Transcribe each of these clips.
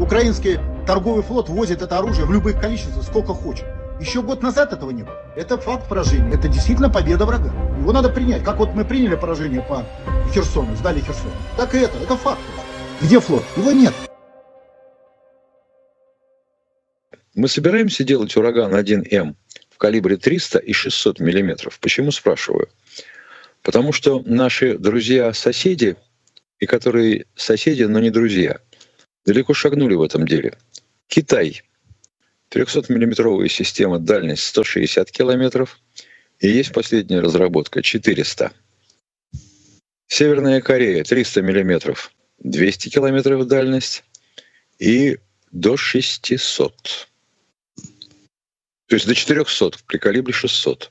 Украинский торговый флот возит это оружие в любых количествах, сколько хочет. Еще год назад этого не было. Это факт поражения. Это действительно победа врага. Его надо принять. Как вот мы приняли поражение по Херсону, сдали Херсон. Так и это. Это факт. Где флот? Его нет. Мы собираемся делать ураган 1М в калибре 300 и 600 миллиметров. Почему спрашиваю? Потому что наши друзья-соседи, и которые соседи, но не друзья, далеко шагнули в этом деле. Китай. 300-миллиметровая система, дальность 160 километров. И есть последняя разработка 400. Северная Корея 300 миллиметров, 200 километров дальность и до 600. То есть до 400 при калибре 600.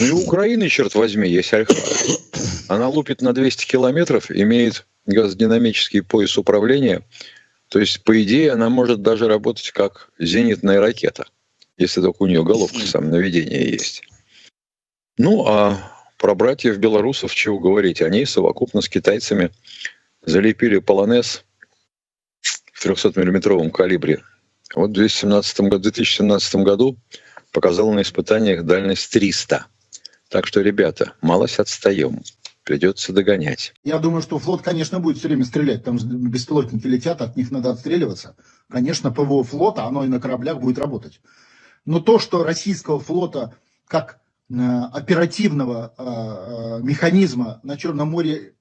Ну и у Украины, черт возьми, есть Альха. Она лупит на 200 километров, имеет газодинамический пояс управления. То есть, по идее, она может даже работать как зенитная ракета, если только у нее головка сам наведения есть. Ну, а про братьев белорусов чего говорить? Они совокупно с китайцами залепили полонез в 300-миллиметровом калибре. Вот в 2017 году, 2017 году показал на испытаниях дальность 300. Так что, ребята, малость отстаем. Придется догонять. Я думаю, что флот, конечно, будет все время стрелять. Там же беспилотники летят, от них надо отстреливаться. Конечно, ПВО флота, оно и на кораблях будет работать. Но то, что российского флота как э, оперативного э, э, механизма на Черном море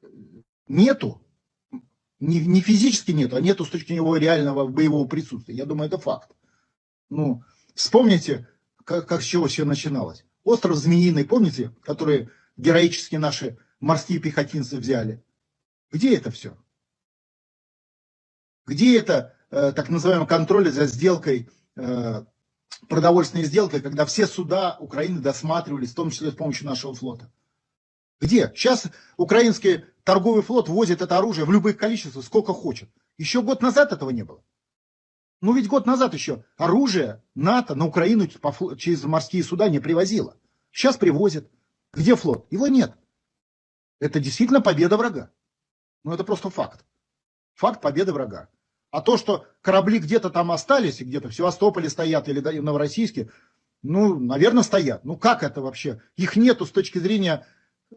нету, не, не физически нету, а нету с точки зрения реального боевого присутствия. Я думаю, это факт. Ну, вспомните, как, как с чего все начиналось. Остров Змеиный, помните, который героически наши морские пехотинцы взяли. Где это все? Где это э, так называемый контроль за сделкой, э, продовольственной сделкой, когда все суда Украины досматривались, в том числе с помощью нашего флота? Где? Сейчас украинский торговый флот возит это оружие в любых количествах, сколько хочет. Еще год назад этого не было. Ну ведь год назад еще оружие НАТО на Украину через морские суда не привозило. Сейчас привозят. Где флот? Его нет. Это действительно победа врага. Ну это просто факт. Факт победы врага. А то, что корабли где-то там остались, и где-то в Севастополе стоят или в Новороссийске, ну, наверное, стоят. Ну как это вообще? Их нету с точки зрения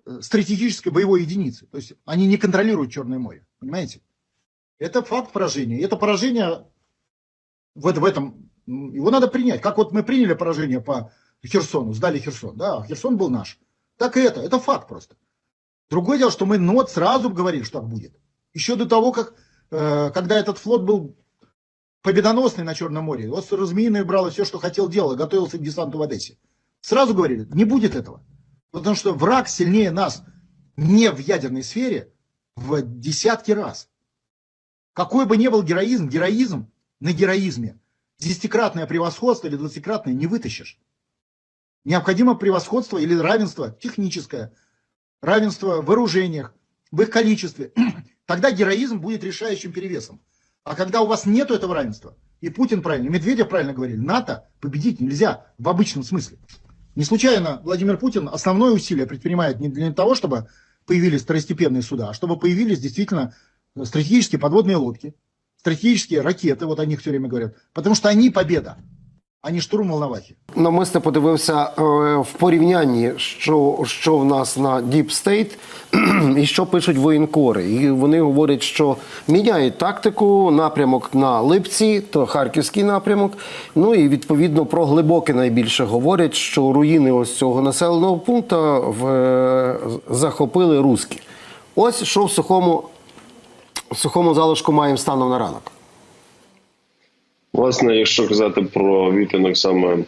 Э, стратегической боевой единицы. То есть они не контролируют Черное море. Понимаете? Это факт поражения. И это поражение в, в этом, его надо принять. Как вот мы приняли поражение по Херсону, сдали Херсон. Да, Херсон был наш. Так и это. Это факт просто. Другое дело, что мы вот сразу говорили, что так будет. Еще до того, как, э, когда этот флот был победоносный на Черном море, вот Змеиный брал все, что хотел делать, готовился к десанту в Одессе. Сразу говорили, не будет этого. Потому что враг сильнее нас не в ядерной сфере в десятки раз. Какой бы ни был героизм, героизм на героизме, десятикратное превосходство или двадцатикратное не вытащишь. Необходимо превосходство или равенство техническое, равенство в вооружениях, в их количестве. Тогда героизм будет решающим перевесом. А когда у вас нет этого равенства, и Путин правильно, и Медведев правильно говорили, НАТО победить нельзя в обычном смысле. Не случайно Владимир Путин основное усилие предпринимает не для того, чтобы появились второстепенные суда, а чтобы появились действительно стратегические подводные лодки, стратегические ракеты, вот о них все время говорят, потому что они победа а не штурм Волновахи. Намисне подивився е, в порівнянні, що що в нас на Deep State і що пишуть воєнкори. І вони говорять, що міняють тактику, напрямок на Липці, то харківський напрямок. Ну і відповідно про глибоке найбільше говорять, що руїни ось цього населеного пункту в, е, захопили руски. Ось що в сухому, в сухому залишку маємо станом на ранок. Власне, якщо казати про відтинок саме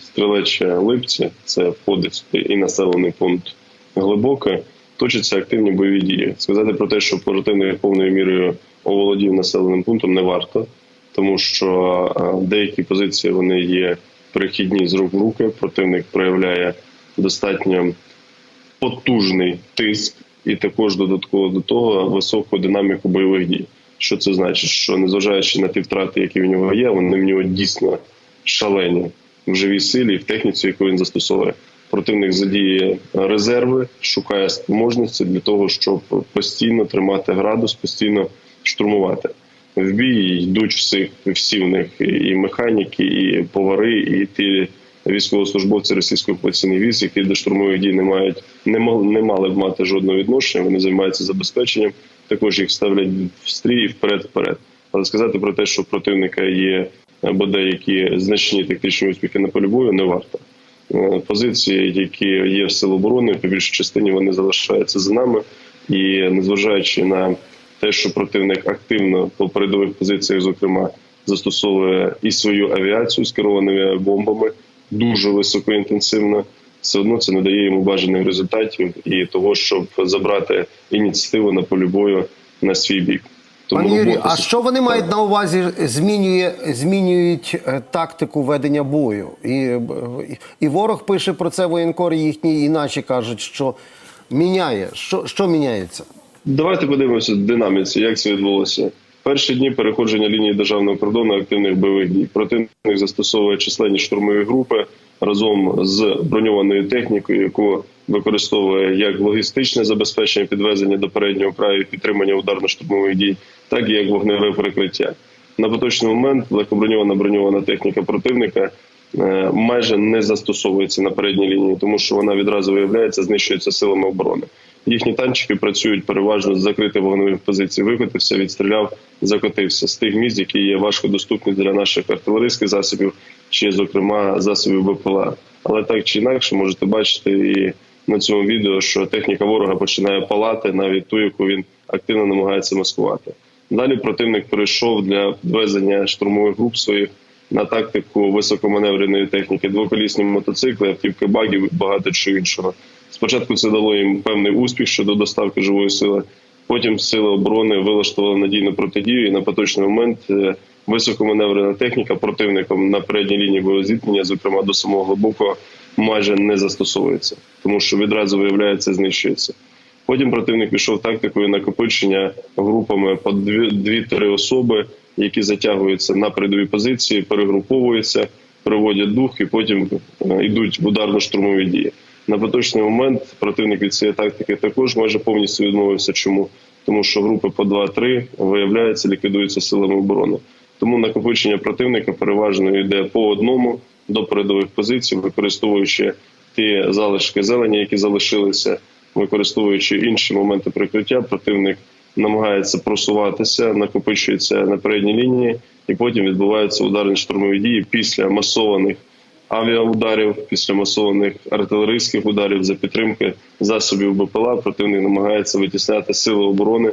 стрілечі липці, це входить і населений пункт глибоке, точаться активні бойові дії. Сказати про те, що противник повною мірою оволодів населеним пунктом, не варто, тому що деякі позиції вони є перехідні з рук в руки. Противник проявляє достатньо потужний тиск, і також додатково до того високу динаміку бойових дій. Що це значить? Що незважаючи на ті втрати, які в нього є, вони в нього дійсно шалені в живій силі в техніці, яку він застосовує. Противник задіє резерви, шукає спроможності для того, щоб постійно тримати градус, постійно штурмувати. в бій. Йдуть всіх всі в них і механіки, і повари, і ті військовослужбовці російської окупаційних військ, які до штурмових дій не мають, не мали, не мали б мати жодного відношення. Вони займаються забезпеченням. Також їх ставлять в стрій вперед, вперед. Але сказати про те, що противника є е, бодай які значні тактичні успіхи на полі бою, не варто. Е, Позиції, які є в сил оборони, по більшій частині вони залишаються за нами, і незважаючи на те, що противник активно по передових позиціях, зокрема, застосовує і свою авіацію з керованими бомбами дуже високоінтенсивно, все одно це не дає йому бажаних результатів і того, щоб забрати ініціативу на полі бою на свій бік. Пане Юрію, робота а що вони мають на увазі? Змінює змінюють е, тактику ведення бою, і, е, і ворог пише про це воєнкори їхні, і наші кажуть, що міняє. Що, що міняється? Давайте подивимося динаміці, як це відбулося. Перші дні переходження лінії державного кордону активних бойових дій. Противник застосовує численні штурмові групи разом з броньованою технікою, яку використовує як логістичне забезпечення підвезення до переднього краю, підтримання ударно-штурмових дій, так і як вогневе перекриття. На поточний момент легкоброньована броньована техніка противника е, майже не застосовується на передній лінії, тому що вона відразу виявляється, знищується силами оборони. Їхні танчики працюють переважно з закритих вогневих позицій. Викотився, відстріляв, закотився з тих місць, які є важко доступні для наших артилерійських засобів, чи, зокрема, засобів БПЛА. Але так чи інакше, можете бачити і на цьому відео, що техніка ворога починає палати навіть ту, яку він активно намагається маскувати. Далі противник перейшов для підвезення штурмових груп своїх на тактику високоманевреної техніки, двоколісні мотоцикли, автівки багів і багато чого іншого. Спочатку це дало їм певний успіх щодо доставки живої сили. Потім сили оборони вилаштували надійну протидію, і на поточний момент е, високоманеврена техніка противником на передній лінії бойового зіткнення, зокрема до самого глибокого, майже не застосовується, тому що відразу виявляється, знищується. Потім противник пішов тактикою накопичення групами по дві- дві-три особи, які затягуються на передові позиції, перегруповуються, приводять дух і потім е, йдуть в ударно-штурмові дії. На поточний момент противник від цієї тактики також майже повністю відмовився. Чому? Тому що групи по 2-3 виявляється, ліквідуються силами оборони. Тому накопичення противника переважно йде по одному до передових позицій, використовуючи ті залишки зелені, які залишилися, використовуючи інші моменти прикриття, противник намагається просуватися, накопичується на передній лінії, і потім відбуваються ударні штурмові дії після масованих авіаударів, після масованих артилерійських ударів за підтримки засобів БПЛА. Противник намагається витісняти сили оборони